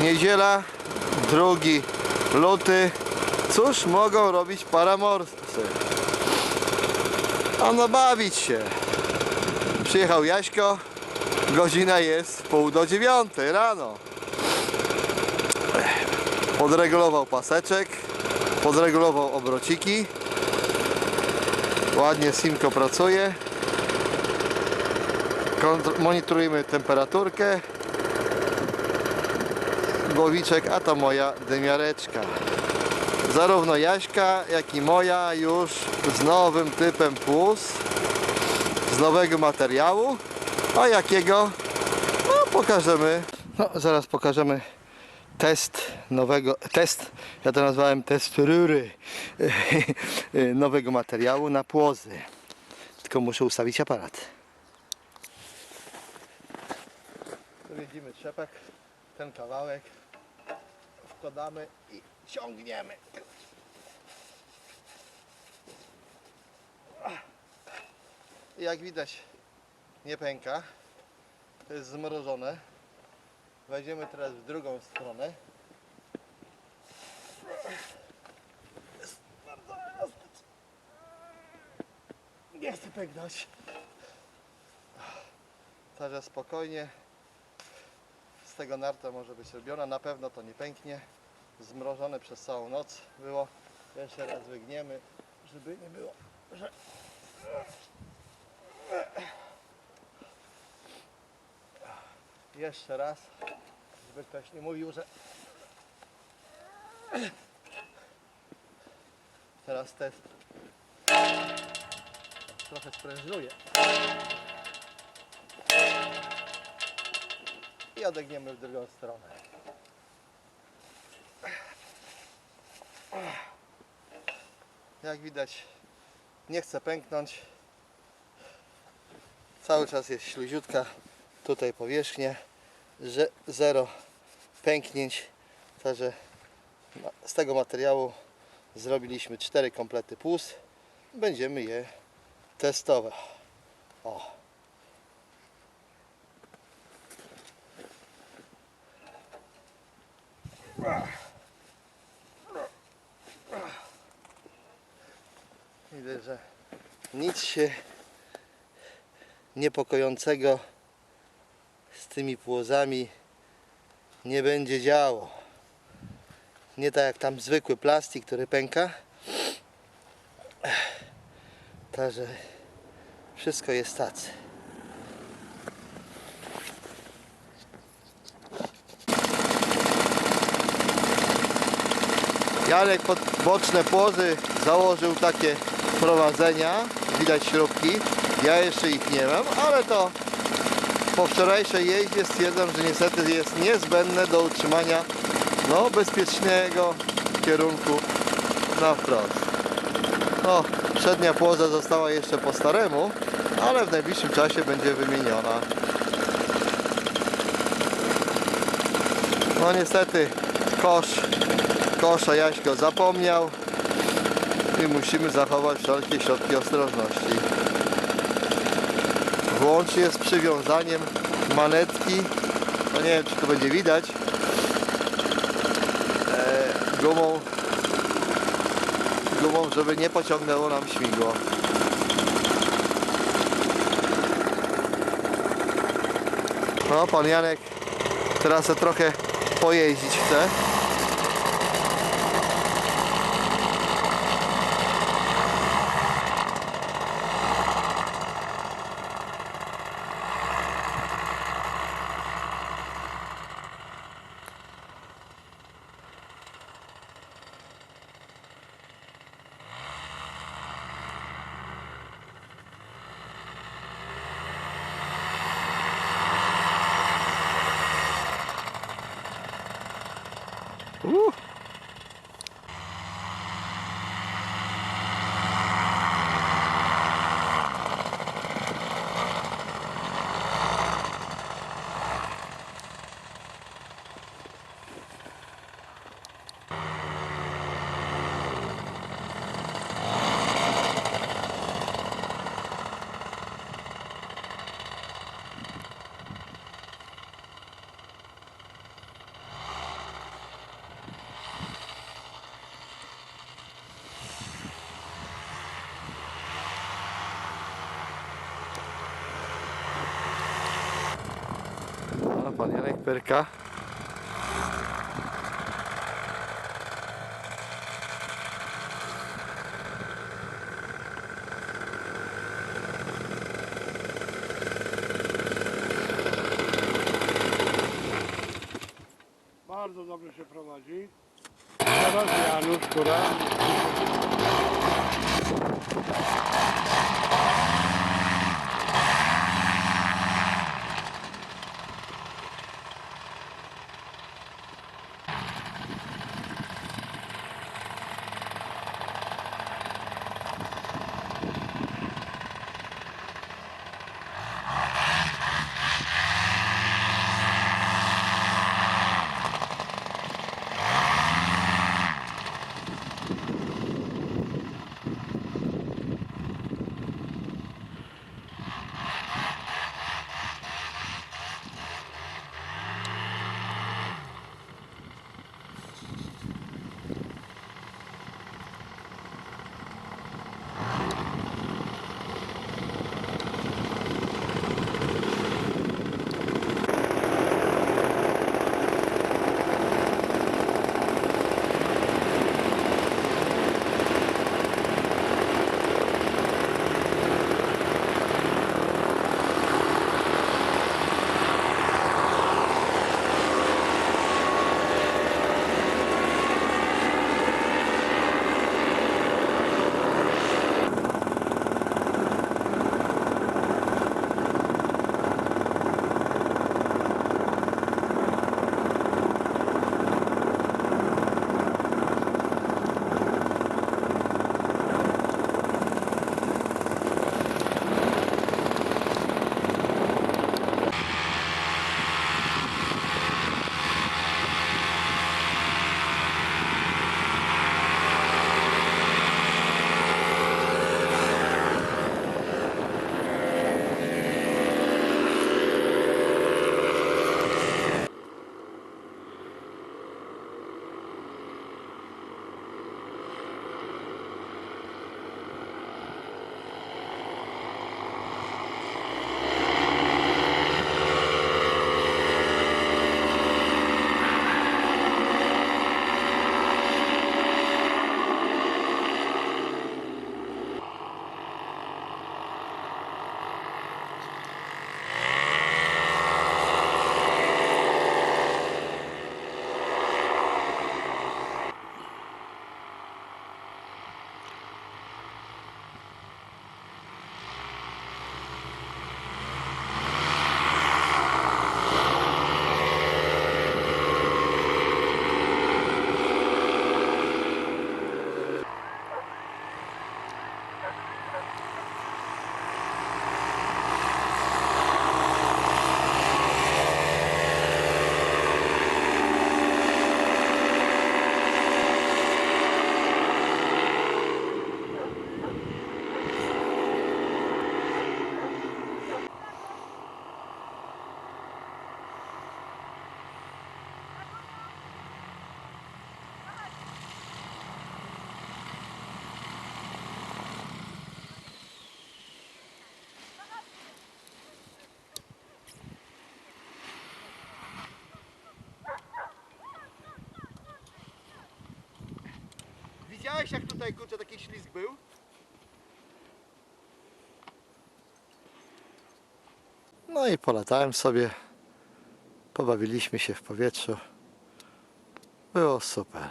Niedziela, drugi luty. Cóż mogą robić paramorscy? Ano bawić się. Przyjechał Jaśko, godzina jest pół do dziewiątej rano. Podregulował paseczek, podregulował obrociki. Ładnie Simko pracuje. Kontro- monitorujemy temperaturkę. Głowiczek, a to moja dymiareczka. Zarówno Jaśka, jak i moja już z nowym typem płus, z nowego materiału. A jakiego? No pokażemy. No zaraz pokażemy test nowego, test, ja to nazwałem test rury nowego materiału na płozy. Tylko muszę ustawić aparat. Tu widzimy trzepek, ten kawałek wkładamy i ciągniemy. Jak widać nie pęka, to jest zmrożone. Wejdziemy teraz w drugą stronę. Jest bardzo elastyczny. Nie chcę pęknąć. Także spokojnie. Tego narta może być robiona. Na pewno to nie pęknie. Zmrożone przez całą noc było. Jeszcze raz wygniemy, żeby nie było, że jeszcze raz, żeby ktoś nie mówił, że teraz test trochę sprężuje i odegniemy w drugą stronę. Jak widać nie chce pęknąć cały czas jest śluziutka tutaj powierzchnia, że zero pęknięć, także z tego materiału zrobiliśmy cztery komplety płus, będziemy je testować. Widzę, że nic się niepokojącego z tymi płozami nie będzie działo. Nie tak jak tam zwykły plastik, który pęka. Także wszystko jest tacy. Janek pod boczne płozy założył takie prowadzenia, widać śrubki. Ja jeszcze ich nie mam, ale to po wczorajszej jeździe stwierdzam, że niestety jest niezbędne do utrzymania no, bezpiecznego kierunku na wprost. No, przednia płoza została jeszcze po staremu, ale w najbliższym czasie będzie wymieniona. No niestety kosz, kosza Jaśko zapomniał i musimy zachować wszelkie środki ostrożności. Włącznie z przywiązaniem manetki, no nie wiem czy to będzie widać, e, gumą, gumą, żeby nie pociągnęło nam śmigło. No, pan Janek teraz trochę pojeździć chce. Pan Janek Perka. Bardzo dobrze się prowadzi. Teraz Janusz, która tutaj kurczę taki ślizg był? No i polatałem sobie. Pobawiliśmy się w powietrzu. Było super.